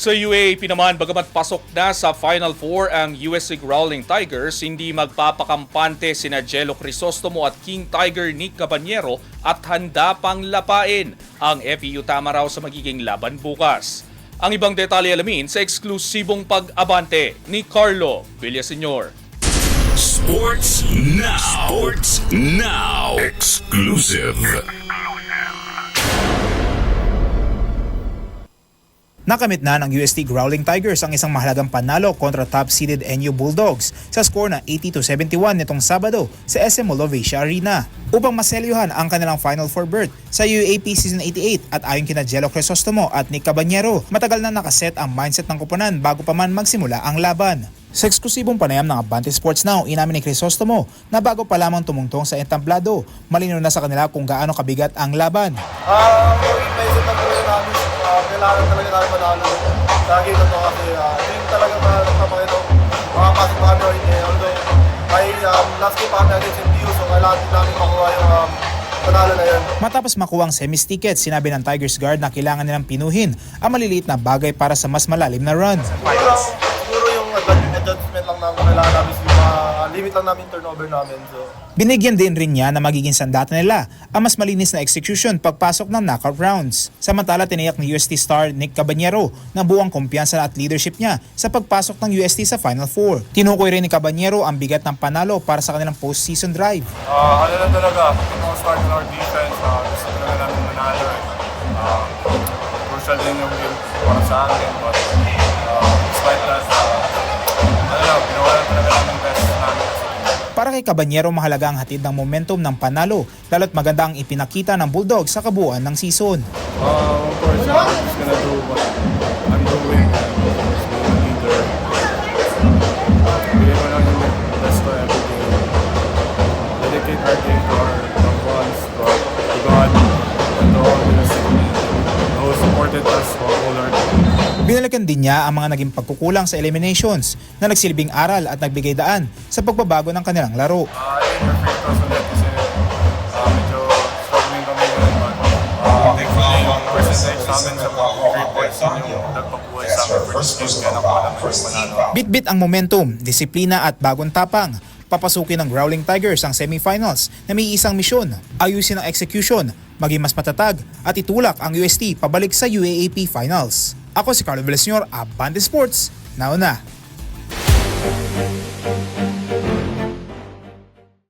Sa UAAP naman, bagamat pasok na sa Final Four ang USC Growling Tigers, hindi magpapakampante sina Jello Crisostomo at King Tiger Nick Cabanyero at handa pang lapain ang FEU Tamaraw sa magiging laban bukas. Ang ibang detalye alamin sa eksklusibong pag-abante ni Carlo Villaseñor. Sports Now. Sports Now. Exclusive. Nakamit na ng UST Growling Tigers ang isang mahalagang panalo kontra top-seeded NU Bulldogs sa score na 80 to 71 nitong Sabado sa SM Molovacia Arena. Upang maselyuhan ang kanilang Final Four berth sa UAP Season 88 at ayon kina Jello Crisostomo at Nick Cabanyero, matagal na nakaset ang mindset ng kupunan bago pa man magsimula ang laban. Sa eksklusibong panayam ng Abante Sports Now, inamin ni Crisostomo na bago pa lamang tumungtong sa entablado, malinaw na sa kanila kung gaano kabigat ang laban. Uh, kailangan talaga namin manalo. Lagi na to kasi, ito yung talaga na nagpapakita. Makapasok pa kami or hindi. Although, may um, last game pa kami against MDU, so kailangan din namin makuha yung um, panalo na yun. Matapos makuha ang semis ticket, sinabi ng Tigers guard na kailangan nilang pinuhin ang maliliit na bagay para sa mas malalim na run. Siguro, siguro yung adjust- adjustment lang namin kailangan namin, limit lang namin turnover namin. So, Binigyan din rin niya na magiging sandata nila ang mas malinis na execution pagpasok ng knockout rounds. Samantala tiniyak ni UST star Nick Cabanyero na buwang kumpiyansa at leadership niya sa pagpasok ng UST sa Final Four. Tinukoy rin ni Cabanyero ang bigat ng panalo para sa kanilang postseason drive. Ah, ano lang talaga, yung start ng our defense, ah, gusto talaga namin manalo. eh. Ah, crucial din yung game para sa akin. But Para kay Cabanyero mahalaga ang hatid ng momentum ng panalo lalo't maganda ang ipinakita ng Bulldogs sa kabuuan ng season. Uh, of course, Binalikan din niya ang mga naging pagkukulang sa eliminations na nagsilbing aral at nagbigay daan sa pagbabago ng kanilang laro. Uh, kasi. Bitbit ang momentum, disiplina at bagong tapang. Papasukin ng Growling Tigers ang semifinals na may isang misyon, ayusin ang execution, maging mas matatag at itulak ang UST pabalik sa UAAP Finals. Ako si Carlo Villasenor, Abante Sports. Nauna!